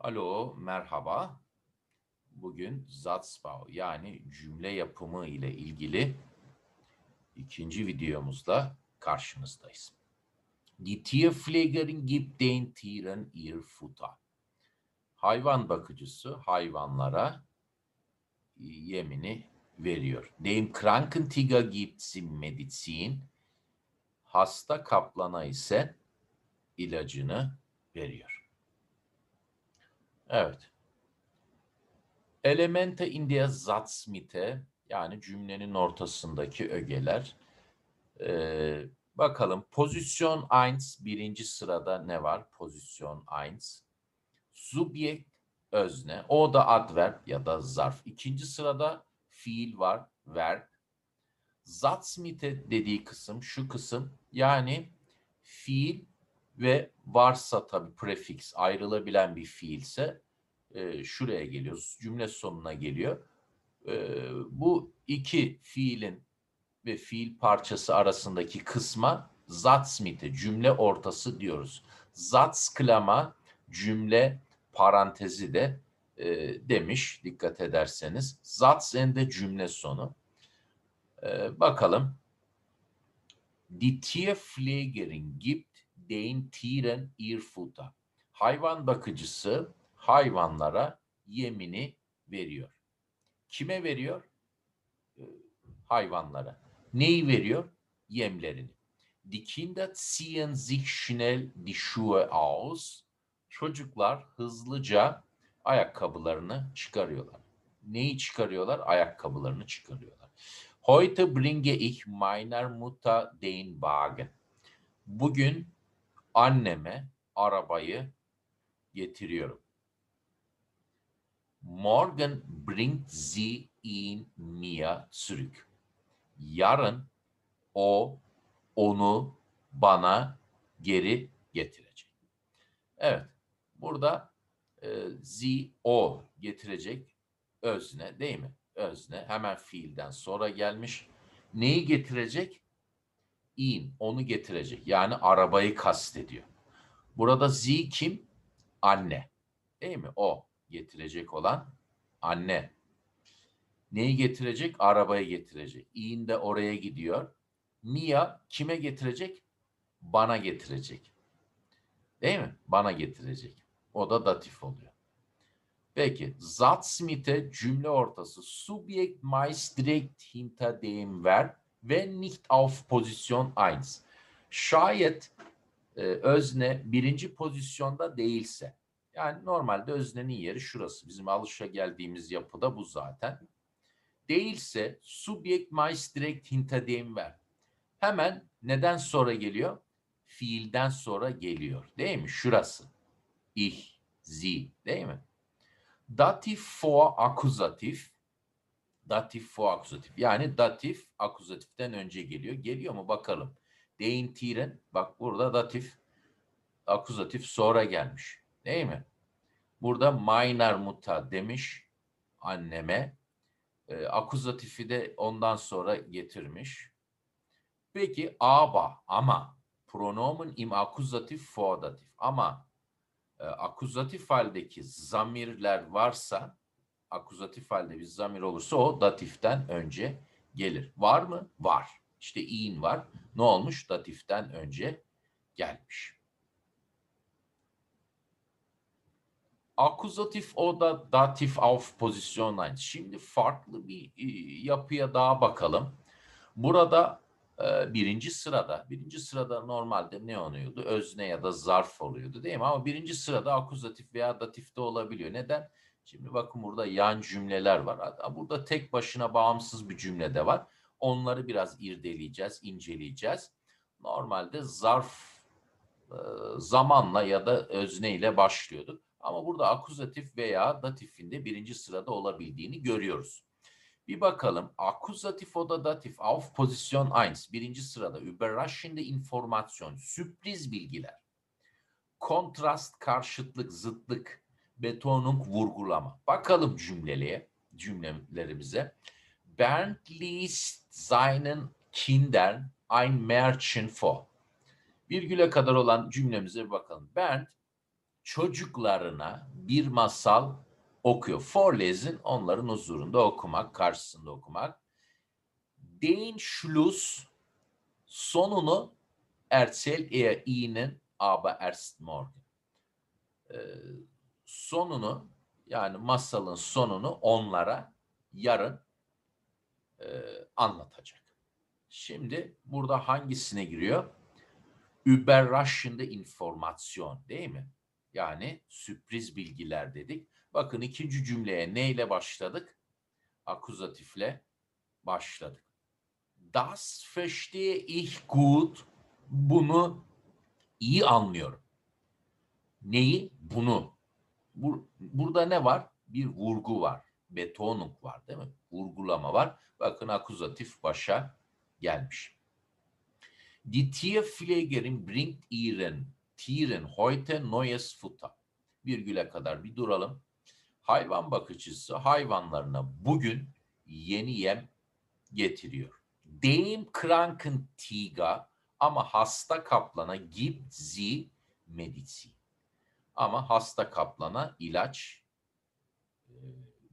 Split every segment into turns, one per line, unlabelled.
Alo, merhaba. Bugün Satzbau yani cümle yapımı ile ilgili ikinci videomuzda karşınızdayız. Die Tierpflegerin gibt den Tieren ihr Futter. Hayvan bakıcısı hayvanlara yemini veriyor. Dem kranken Tiger gibt sie Medizin. Hasta kaplana ise ilacını veriyor. Evet. Elemente in der yani cümlenin ortasındaki ögeler. Ee, bakalım pozisyon 1 birinci sırada ne var? Pozisyon 1. Subjekt özne. O da adverb ya da zarf. İkinci sırada fiil var. Verb. Satzmitte dediği kısım şu kısım. Yani fiil ve varsa tabii prefix ayrılabilen bir fiilse e, şuraya geliyor. Cümle sonuna geliyor. E, bu iki fiilin ve fiil parçası arasındaki kısma Satzmitte, cümle ortası diyoruz. Satzklama, cümle parantezi de e, demiş dikkat ederseniz. Satzende cümle sonu. E, bakalım. Die Tierpflegerin gibt den Tieren ihr Futter. Hayvan bakıcısı hayvanlara yemini veriyor. Kime veriyor? Ee, hayvanlara. Neyi veriyor? Yemlerini. Die Kinder ziehen sich schnell die Schuhe aus. Çocuklar hızlıca ayakkabılarını çıkarıyorlar. Neyi çıkarıyorlar? Ayakkabılarını çıkarıyorlar. Heute bringe ich meiner Mutter den Wagen. Bugün anneme arabayı getiriyorum. Morgen bringt sie ihn mir zurück. Yarın o onu bana geri getirecek. Evet. Burada e, sie o getirecek özne değil mi? Özne hemen fiilden sonra gelmiş. Neyi getirecek? İn onu getirecek. Yani arabayı kastediyor. Burada z kim? Anne. Değil mi? O getirecek olan anne. Neyi getirecek? Arabayı getirecek. İn de oraya gidiyor. Mia kime getirecek? Bana getirecek. Değil mi? Bana getirecek. O da datif oluyor. Peki, Satzmitte cümle ortası. Subjekt meist direkt hinter dem Verb ve nicht auf Position 1. Şayet e, özne birinci pozisyonda değilse, yani normalde öznenin yeri şurası. Bizim alışa geldiğimiz yapıda bu zaten. Değilse subjekt meist direkt hinter dem ver. Hemen neden sonra geliyor? Fiilden sonra geliyor. Değil mi? Şurası. Ich, sie. Değil mi? Datif vor akuzatif datif for akuzatif. Yani datif akuzatiften önce geliyor. Geliyor mu bakalım. Den tiren bak burada datif akuzatif sonra gelmiş. Değil mi? Burada minor muta demiş anneme. E, akuzatifi de ondan sonra getirmiş. Peki aba ama pronomen im akuzatif for datif ama e, akuzatif haldeki zamirler varsa akuzatif halde bir zamir olursa o datiften önce gelir. Var mı? Var. İşte in var. Ne olmuş? Datiften önce gelmiş. Akuzatif o da datif auf pozisyon aynı. Şimdi farklı bir e, yapıya daha bakalım. Burada e, birinci sırada, birinci sırada normalde ne oluyordu? Özne ya da zarf oluyordu değil mi? Ama birinci sırada akuzatif veya datifte olabiliyor. Neden? Şimdi bakın burada yan cümleler var. Burada tek başına bağımsız bir cümle de var. Onları biraz irdeleyeceğiz, inceleyeceğiz. Normalde zarf e, zamanla ya da özneyle başlıyordu. Ama burada akuzatif veya datifinde birinci sırada olabildiğini görüyoruz. Bir bakalım. Akuzatif o da datif auf pozisyon 1. Birinci sırada. Überraschende Information. Sürpriz bilgiler. Kontrast, karşıtlık, zıtlık Betonung vurgulama. Bakalım cümleliğe, cümlelerimize. Bernd liest seinen Kindern ein Märchen vor. Virgüle kadar olan cümlemize bir bakalım. Bernd çocuklarına bir masal okuyor. Vorlesen onların huzurunda okumak, karşısında okumak. Den Schluss sonunu erzählt er ihnen aber erst morgen. Ee, sonunu yani masalın sonunu onlara yarın e, anlatacak. Şimdi burada hangisine giriyor? Überraschende informasyon değil mi? Yani sürpriz bilgiler dedik. Bakın ikinci cümleye neyle başladık? Akuzatifle başladık. Das verstehe ich gut. Bunu iyi anlıyorum. Neyi? Bunu. Bur burada ne var? Bir vurgu var. Betonung var değil mi? Vurgulama var. Bakın akuzatif başa gelmiş. Die Tierpflegerin bringt ihren Tieren heute neues Futter. Virgüle kadar bir duralım. Hayvan bakıcısı hayvanlarına bugün yeni yem getiriyor. Dem kranken Tiger ama hasta kaplana gibt sie Medizin. Ama hasta kaplana ilaç e,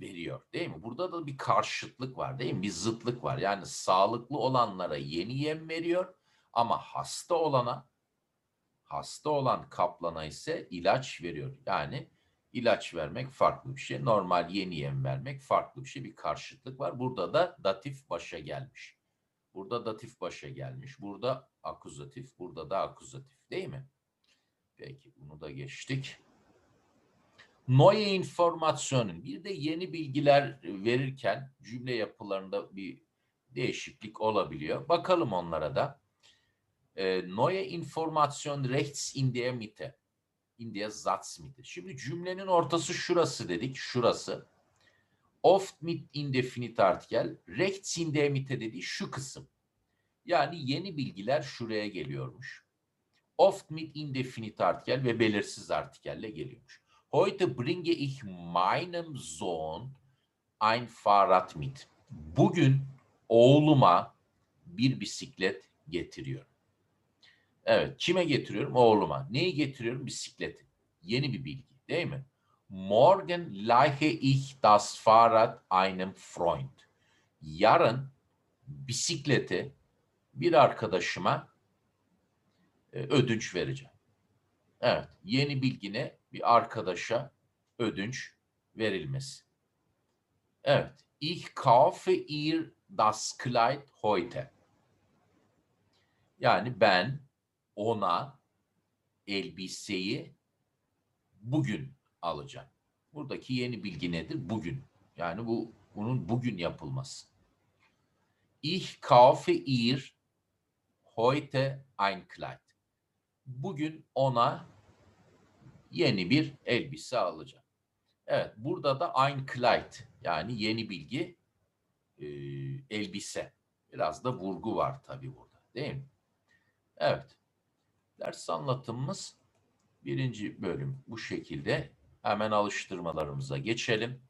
veriyor değil mi? Burada da bir karşıtlık var değil mi? Bir zıtlık var. Yani sağlıklı olanlara yeni yem veriyor ama hasta olana hasta olan kaplana ise ilaç veriyor. Yani ilaç vermek farklı bir şey. Normal yeni yem vermek farklı bir şey. Bir karşıtlık var. Burada da datif başa gelmiş. Burada datif başa gelmiş. Burada akuzatif. Burada da akuzatif. Değil mi? Peki bunu da geçtik. Neue Informationen. Bir de yeni bilgiler verirken cümle yapılarında bir değişiklik olabiliyor. Bakalım onlara da. E, neue Information rechts in der Mitte. In der Satzmitte. Şimdi cümlenin ortası şurası dedik. Şurası. Oft mit indefinite artikel. Rechts in der Mitte dediği şu kısım. Yani yeni bilgiler şuraya geliyormuş. Oft mit indefinite artikel ve belirsiz artikelle geliyormuş. Heute bringe ich meinem Sohn ein Fahrrad mit. Bugün oğluma bir bisiklet getiriyorum. Evet, kime getiriyorum? Oğluma. Neyi getiriyorum? Bisikleti. Yeni bir bilgi, değil mi? Morgen leihe ich das Fahrrad einem Freund. Yarın bisikleti bir arkadaşıma e, ödünç vereceğim. Evet, yeni bilgine bir arkadaşa ödünç verilmesi. Evet, ich kaufe ihr das Kleid heute. Yani ben ona elbiseyi bugün alacağım. Buradaki yeni bilgi nedir? Bugün. Yani bu bunun bugün yapılması. Ich kaufe ihr heute ein Kleid. Bugün ona yeni bir elbise alacağım. Evet, burada da ein Kleid yani yeni bilgi e, elbise. Biraz da vurgu var tabii burada, değil mi? Evet. Ders anlatımımız birinci bölüm bu şekilde. Hemen alıştırmalarımıza geçelim.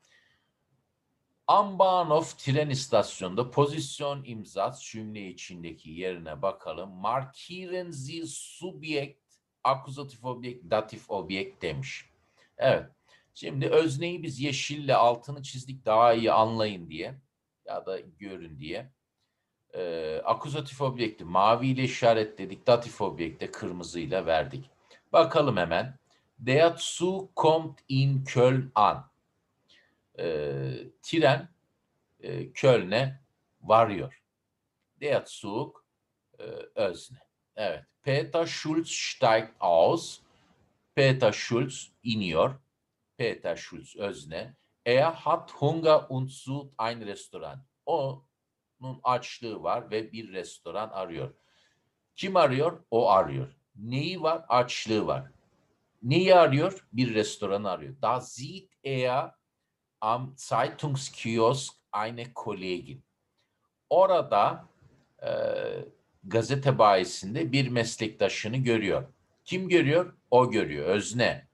Ambanov tren istasyonunda pozisyon imzat cümle içindeki yerine bakalım. Markieren Sie Subjekt, akuzatif objekt, datif objekt demiş. Evet. Şimdi özneyi biz yeşille altını çizdik daha iyi anlayın diye ya da görün diye. Ee, akuzatif objekti maviyle işaretledik, datif objekte kırmızıyla verdik. Bakalım hemen. Der Zug kommt in Köln an. Ee, tren e, Köln'e varıyor. Der Zug e, özne. Evet. Peter Schulz steigt aus. Peter Schulz iniyor. Peter Schulz özne. Er hat Hunger und sucht ein Restaurant. Onun açlığı var ve bir restoran arıyor. Kim arıyor? O arıyor. Neyi var? Açlığı var. Neyi arıyor? Bir restoran arıyor. Da sieht er am Zeitungskiosk eine Kollegin. Orada e, gazete bayisinde bir meslektaşını görüyor. Kim görüyor? O görüyor. Özne.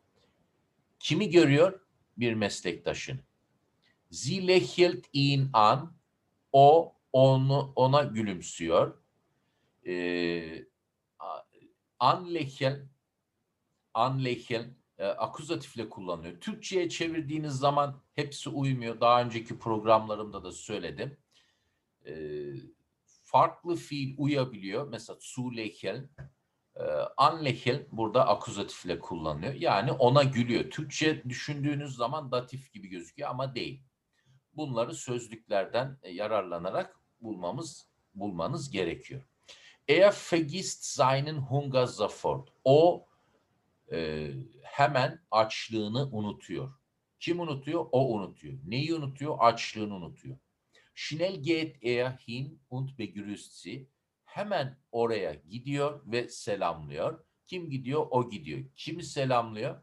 Kimi görüyor? Bir meslektaşını. Sie lächelt ihn an. O onu ona gülümsüyor. Ee, anlächeln anlächeln e, akuzatifle kullanılıyor. Türkçe'ye çevirdiğiniz zaman hepsi uymuyor. Daha önceki programlarımda da söyledim. E, farklı fiil uyabiliyor. Mesela zu lächeln, e, anlächeln burada akuzatifle kullanılıyor. Yani ona gülüyor. Türkçe düşündüğünüz zaman datif gibi gözüküyor ama değil. Bunları sözlüklerden e, yararlanarak bulmamız bulmanız gerekiyor. Er vergisst seinen Hunger sofort. O hemen açlığını unutuyor. Kim unutuyor? O unutuyor. Neyi unutuyor? Açlığını unutuyor. Schnell geht er hin und begrüßt sie. Hemen oraya gidiyor ve selamlıyor. Kim gidiyor? O gidiyor. Kimi selamlıyor?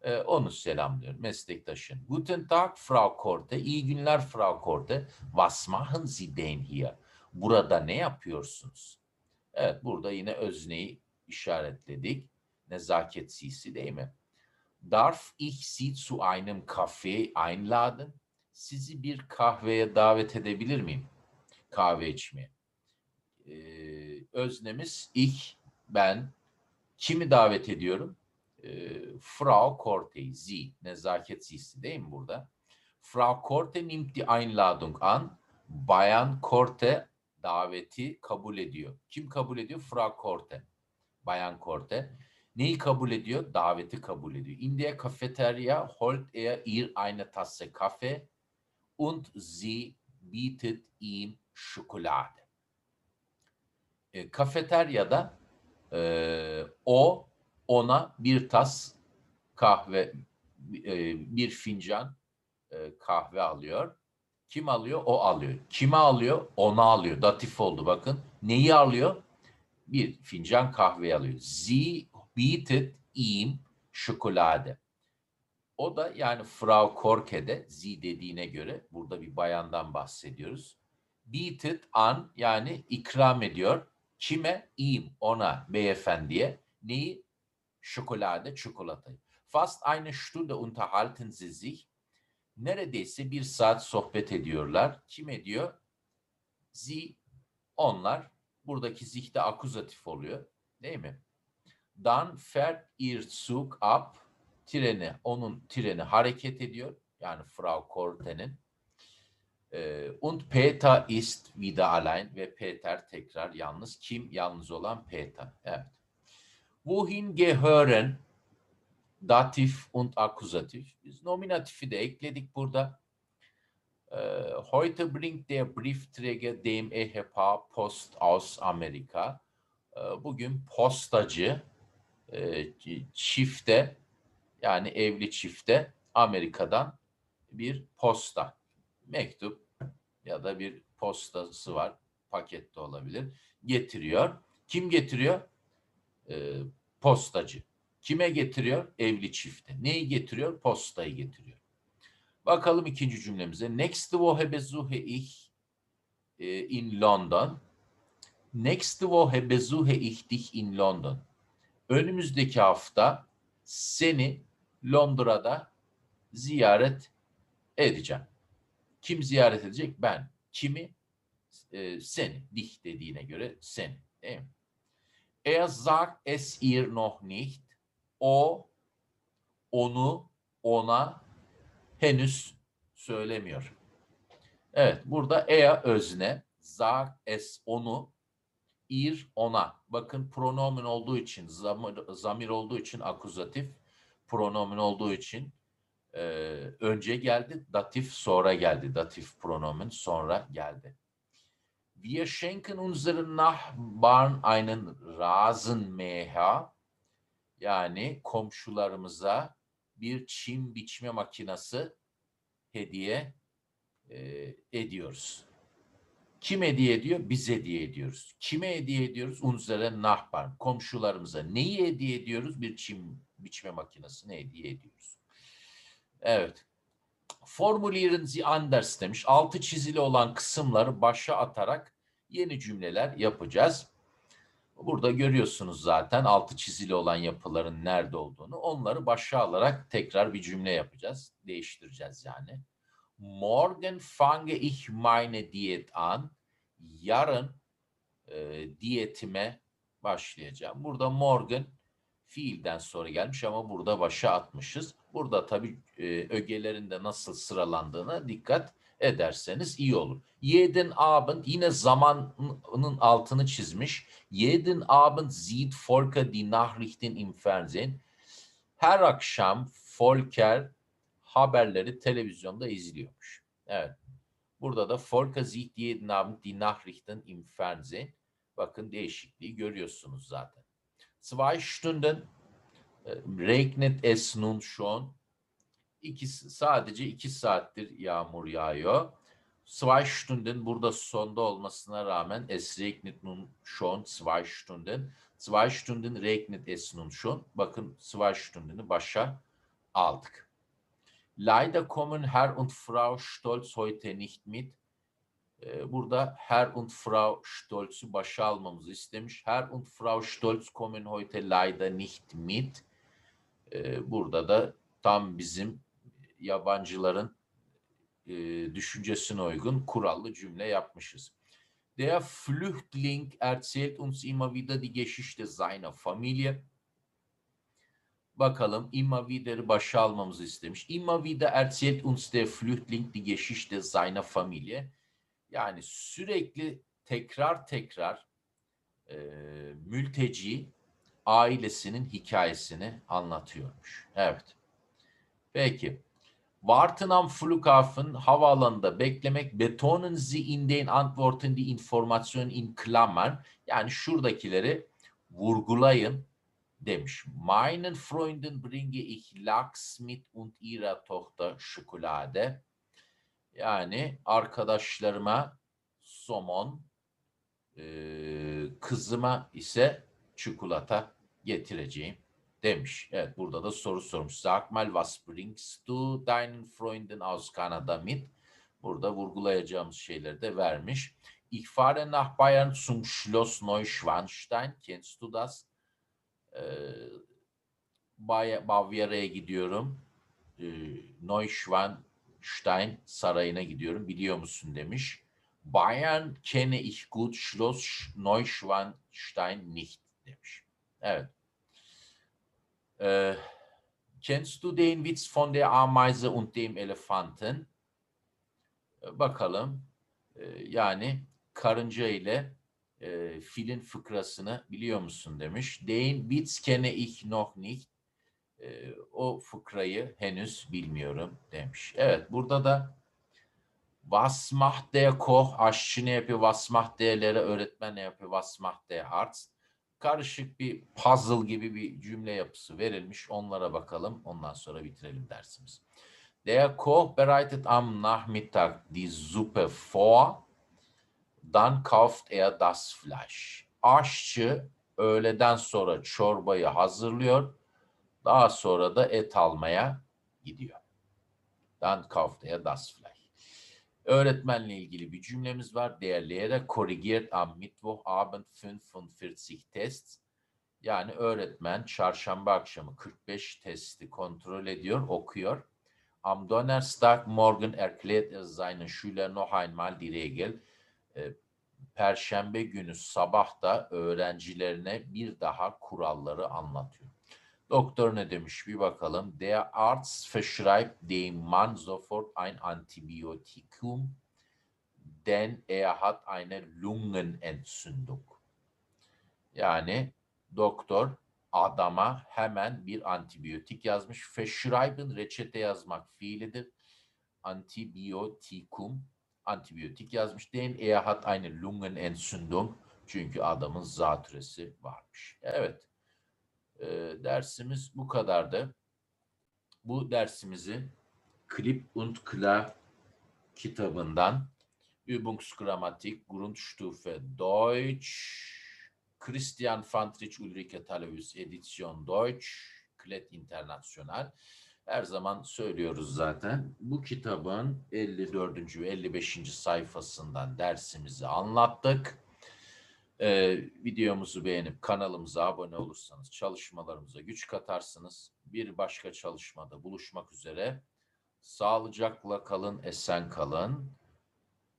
Ee, onu selamlıyor. Meslektaşın. Guten Tag Frau Korte. İyi günler Frau Korte. Was machen Sie denn hier? Burada ne yapıyorsunuz? Evet burada yine özneyi işaretledik. Nezaket sisi değil mi? Darf ich Sie zu einem Kaffee einladen? Sizi bir kahveye davet edebilir miyim? Kahve içmeye. Ee, öznemiz ich, ben. Kimi davet ediyorum? Ee, Frau Korte, Sie, nezaket sisi değil mi burada? Frau Korte nimmt die Einladung an. Bayan Korte daveti kabul ediyor. Kim kabul ediyor? Frau Korte. Bayan Korte. Neyi kabul ediyor? Daveti kabul ediyor. In der Cafeteria holt er ihr eine Tasse Kaffee und sie bietet ihm Schokolade. E, kafeteryada e, o ona bir tas kahve, e, bir fincan e, kahve alıyor. Kim alıyor? O alıyor. Kime alıyor? Ona alıyor. Datif oldu bakın. Neyi alıyor? Bir fincan kahve alıyor. Sie bietet ihm Schokolade. O da yani Frau Korke'de Z dediğine göre burada bir bayandan bahsediyoruz. Bietet an yani ikram ediyor. Kime? İm, ona, beyefendiye. Neyi? Şokolade, çikolatayı. Fast eine Stunde unterhalten sie sich. Neredeyse bir saat sohbet ediyorlar. Kim ediyor? Sie, onlar. Buradaki sich de akuzatif oluyor. Değil mi? Dann fährt ihr Zug ab. Treni, onun treni hareket ediyor. Yani Frau Korte'nin. Ee, und Peter ist wieder allein ve Peter tekrar yalnız. Kim yalnız olan Peter. Evet. Wohin gehören Datif und Akkusatif. Biz nominatifi de ekledik burada. Ee, heute bringt der Briefträger dem Ehepaar Post aus Amerika. Ee, bugün postacı e, çifte yani evli çifte Amerika'dan bir posta, mektup ya da bir postası var, pakette olabilir, getiriyor. Kim getiriyor? Ee, postacı. Kime getiriyor? Evli çifte. Neyi getiriyor? Postayı getiriyor. Bakalım ikinci cümlemize. Next Woche besuche ich e, in London. Next Woche besuche ich dich in London. Önümüzdeki hafta seni Londra'da ziyaret edeceğim. Kim ziyaret edecek? Ben. Kimi? Ee, seni. Dich dediğine göre seni. Değil mi? Er sagt es ihr noch nicht. O, onu, ona henüz söylemiyor. Evet, burada er özne, sagt es onu, ir ona. Bakın pronomen olduğu için, zamir, zamir olduğu için akuzatif, pronomen olduğu için e, önce geldi, datif sonra geldi. Datif pronomen sonra geldi. Wir schenken unseren Nachbarn einen Rasenmäher. Yani komşularımıza bir çim biçme makinesi hediye e, ediyoruz. Kim hediye ediyor? Biz hediye ediyoruz. Kime hediye ediyoruz? Unsere Nachbarn. Komşularımıza. Neyi hediye ediyoruz? Bir çim biçme makinesini hediye ediyoruz. Evet. Formulieren Sie anders demiş. Altı çizili olan kısımları başa atarak yeni cümleler yapacağız. Burada görüyorsunuz zaten altı çizili olan yapıların nerede olduğunu. Onları başa alarak tekrar bir cümle yapacağız. Değiştireceğiz yani. Morgen fange ich meine Diät an. Yarın e, diyetime başlayacağım. Burada morgen fiilden sonra gelmiş ama burada başa atmışız. Burada tabii e, ögelerin de nasıl sıralandığına dikkat ederseniz iyi olur. Jeden Abend yine zamanın altını çizmiş. Jeden Abend sieht Volker die Nachrichten im Fernsehen. Her akşam Volker haberleri televizyonda izliyormuş. Evet. Burada da sieht jeden Abend die Nachrichten im Fernsehen. Bakın değişikliği görüyorsunuz zaten. Zwei Stunden e, regnet es nun schon. İkisi, sadece iki saattir yağmur yağıyor. Zwei Stunden burada sonda olmasına rağmen es regnet nun schon zwei Stunden. Zwei Stunden regnet es nun schon. Bakın zwei Stunden'i başa aldık. Leider kommen Herr und Frau Stolz heute nicht mit. Ee, Burada Herr und Frau Stolz'u başa almamızı istemiş. Herr und Frau Stolz kommen heute leider nicht mit. Ee, Burada da tam bizim yabancıların e, düşüncesine uygun kurallı cümle yapmışız. Der Flüchtling erzählt uns immer wieder die Geschichte seiner Familie. Bakalım immer wieder'ı başa almamızı istemiş. Immer wieder erzählt uns der Flüchtling die Geschichte seiner Familie. Yani sürekli tekrar tekrar e, mülteci ailesinin hikayesini anlatıyormuş. Evet. Peki. Warten am Flughafen havaalanında beklemek betonen Sie in den Antworten die Informationen in Klammern yani şuradakileri vurgulayın demiş. Meinen Freunden bringe ich Lachs mit und ihrer Tochter Schokolade. Yani arkadaşlarıma somon, eee, kızıma ise çikolata getireceğim demiş. Evet burada da soru sormuş. Sag mal was bringst du deinen Freunden aus Kanada mit? Burada vurgulayacağımız şeyleri de vermiş. Ich fahre nach Bayern zum Schloss Neuschwanstein. Kennst du das? Ee, Bavyera'ya gidiyorum. Ee, Neuschwanstein sarayına gidiyorum. Biliyor musun demiş. Bayern kenne ich gut, Schloss Neuschwanstein nicht demiş. Evet. Äh, kennst du den Witz von der Ameise und dem Elefanten? Ee, Bakalım. Ee, yani karınca ile e, filin fıkrasını biliyor musun demiş. Den Witz kenne ich noch nicht. Ee, o fıkrayı henüz bilmiyorum demiş. Evet burada da Was macht der Koch? Aşçı ne yapıyor? Was macht der'lere öğretmen ne yapıyor? Was macht der Arzt? Karışık bir puzzle gibi bir cümle yapısı verilmiş. Onlara bakalım. Ondan sonra bitirelim dersimiz. Der Koch bereitet am Nachmittag die Suppe vor. Dann kauft er das Fleisch. Aşçı öğleden sonra çorbayı hazırlıyor. Daha sonra da et almaya gidiyor. Dann kauft er das Fleisch. Öğretmenle ilgili bir cümlemiz var. Der Lehrer korrigiert am Mittwochabend 45 Tests. Yani öğretmen çarşamba akşamı 45 testi kontrol ediyor, okuyor. Am Donnerstag morgen erklärt er seinen Schülern noch einmal die Regel. E, Perşembe günü sabah da öğrencilerine bir daha kuralları anlatıyor. Doktor ne demiş bir bakalım. Der Arzt verschreibt dem Mann sofort ein Antibiotikum, denn er hat eine Lungenentzündung. Yani doktor adama hemen bir antibiyotik yazmış. Verschreiben reçete yazmak fiilidir. Antibiotikum antibiyotik yazmış. Den er hat eine Lungenentzündung. Çünkü adamın zatürresi varmış. Evet. Ee, dersimiz bu kadardı. Bu dersimizi Klip und Klar kitabından Übungsgrammatik Grundstufe Deutsch Christian Fantrich Ulrike Talevus Edisyon Deutsch Klet International her zaman söylüyoruz zaten. Bu kitabın 54. ve 55. sayfasından dersimizi anlattık. Ee, videomuzu beğenip kanalımıza abone olursanız çalışmalarımıza güç katarsınız. Bir başka çalışmada buluşmak üzere. Sağlıcakla kalın, esen kalın.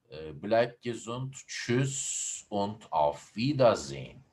Äh, bleibt gesund, tschüss und auf Wiedersehen.